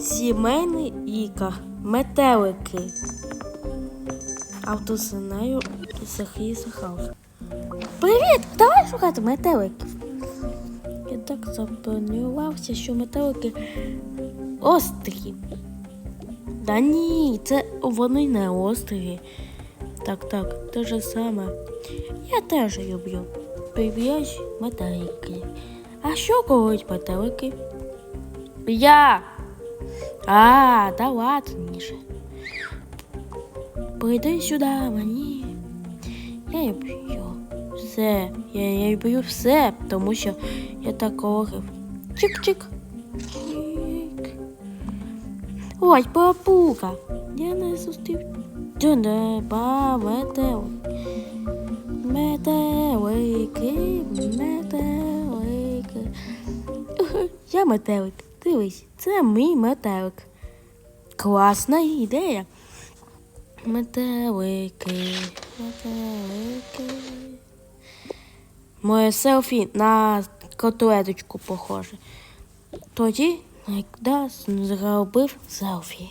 Сімейний іка. Метелики. Автосинаю Сахі Сахаус. Привіт! Давай шукати метеликів. Я так запланувався, що метелики острі. Да ні, це вони не острі. Так, так, те же саме. Я теж люблю. Прив'яж метелики. А що колоть метелики? Я. А, да ладніше. Прийди сюди мені. Я люблю все. Я, я люблю все, тому що я так говорив. Чик-чик. Чик. Ой, папука. Я не зустрів. Джонеба, метелик. Метелики, метелики. Я метелик. Дивись, це мій метелик. Класна ідея. Метелики, метелики. Моє селфі на котлеточку похоже. Тоді Найкдас зробив селфі.